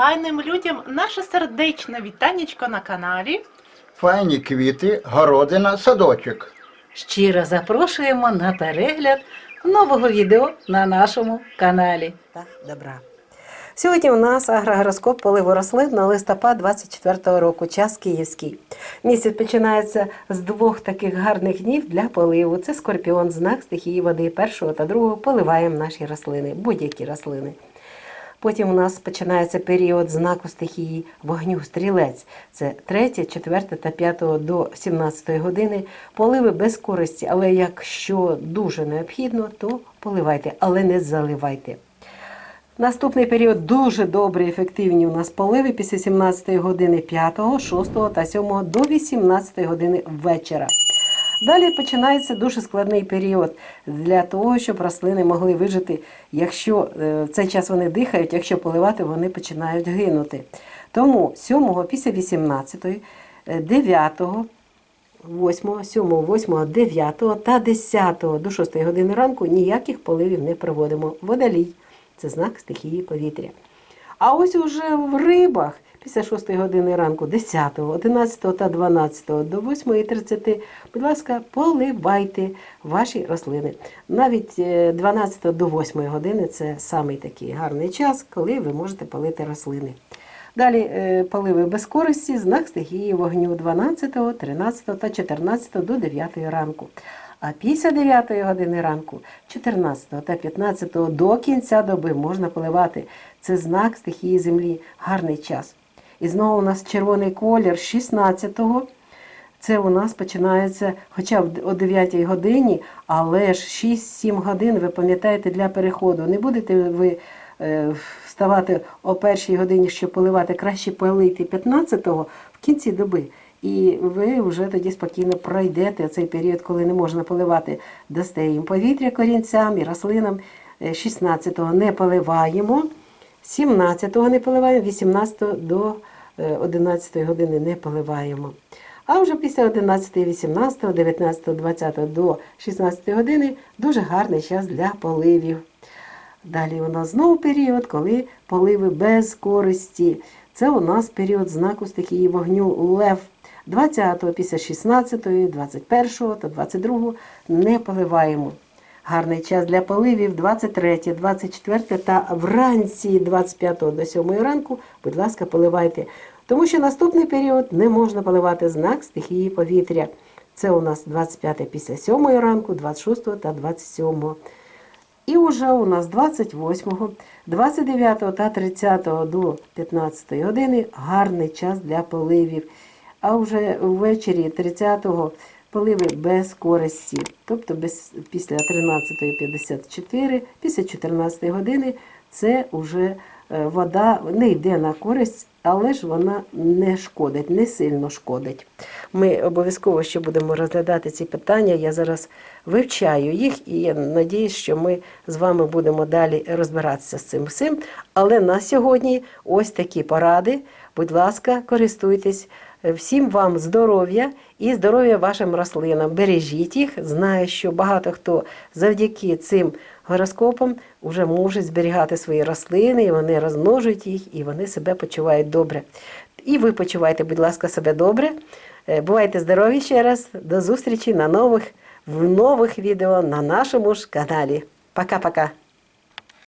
файним людям наше сердечне вітанечко на каналі. Файні квіти, городина, садочок. Щиро запрошуємо на перегляд нового відео на нашому каналі. та добра. Сьогодні у нас агрогороскоп поливу рослин на листопад 24-го року, час київський. Місяць починається з двох таких гарних днів для поливу. Це скорпіон, знак стихії води першого та другого. Поливаємо наші рослини, будь-які рослини. Потім у нас починається період знаку стихії вогню стрілець. Це 3, 4 та 5 до 17 години. Поливи без користі, але якщо дуже необхідно, то поливайте, але не заливайте. Наступний період дуже добрі, ефективні у нас поливи після 17 години 5, 6 та 7 до 18 години вечора. Далі починається дуже складний період для того, щоб рослини могли вижити. Якщо е, в цей час вони дихають, якщо поливати, вони починають гинути. Тому 7 після 18, 9, 8, 7, 8, 9 та 10 до 6 години ранку ніяких поливів не проводимо. Водолій це знак стихії повітря. А ось уже в рибах після 6 години ранку, 10, 11 та 12 до 8.30, будь ласка, поливайте ваші рослини. Навіть е, 12 до 8 години це самий такий гарний час, коли ви можете полити рослини. Далі е, поливи без користі, знак стихії вогню 12, 13 та 14 до 9 ранку. А після 9 години ранку, 14 та 15 до кінця доби можна поливати. Це знак стихії землі, гарний час. І знову у нас червоний колір 16-го. Це у нас починається хоча б о 9 годині, але ж 6-7 годин, ви пам'ятаєте, для переходу. Не будете ви е, вставати о першій годині, щоб поливати, краще полити 15-го в кінці доби. І ви вже тоді спокійно пройдете цей період, коли не можна поливати, дасте їм повітря корінцям і рослинам. Е, 16-го не поливаємо, 17-го не поливаємо, 18 до е, 11 години не поливаємо. А вже після 11, 18, 19, 20 до 16 години дуже гарний час для поливів. Далі у нас знову період, коли поливи без користі. Це у нас період знаку стихії вогню Лев. 20 після 16, 21 та 22 не поливаємо. Гарний час для поливів 23, 24 та вранці 25 до 7 ранку, будь ласка, поливайте. Тому що наступний період не можна поливати знак стихії повітря. Це у нас 25 після 7 ранку, 26 та 27. І вже у нас 28, 29 та 30 до 15 години гарний час для поливів. А вже ввечері 30-го поливи без користі, тобто без, після 13.54, після 14 години це вже е, вода не йде на користь, але ж вона не шкодить, не сильно шкодить. Ми обов'язково ще будемо розглядати ці питання. Я зараз вивчаю їх і я надіюсь, що ми з вами будемо далі розбиратися з цим всім. Але на сьогодні ось такі поради. Будь ласка, користуйтесь. Всім вам здоров'я і здоров'я вашим рослинам. Бережіть їх. Знаю, що багато хто завдяки цим гороскопам вже може зберігати свої рослини, і вони розмножують їх, і вони себе почувають добре. І ви почувайте, будь ласка, себе добре. Е, Бувайте здорові ще раз. До зустрічі на нових, в нових відео на нашому ж каналі. Пока-пока.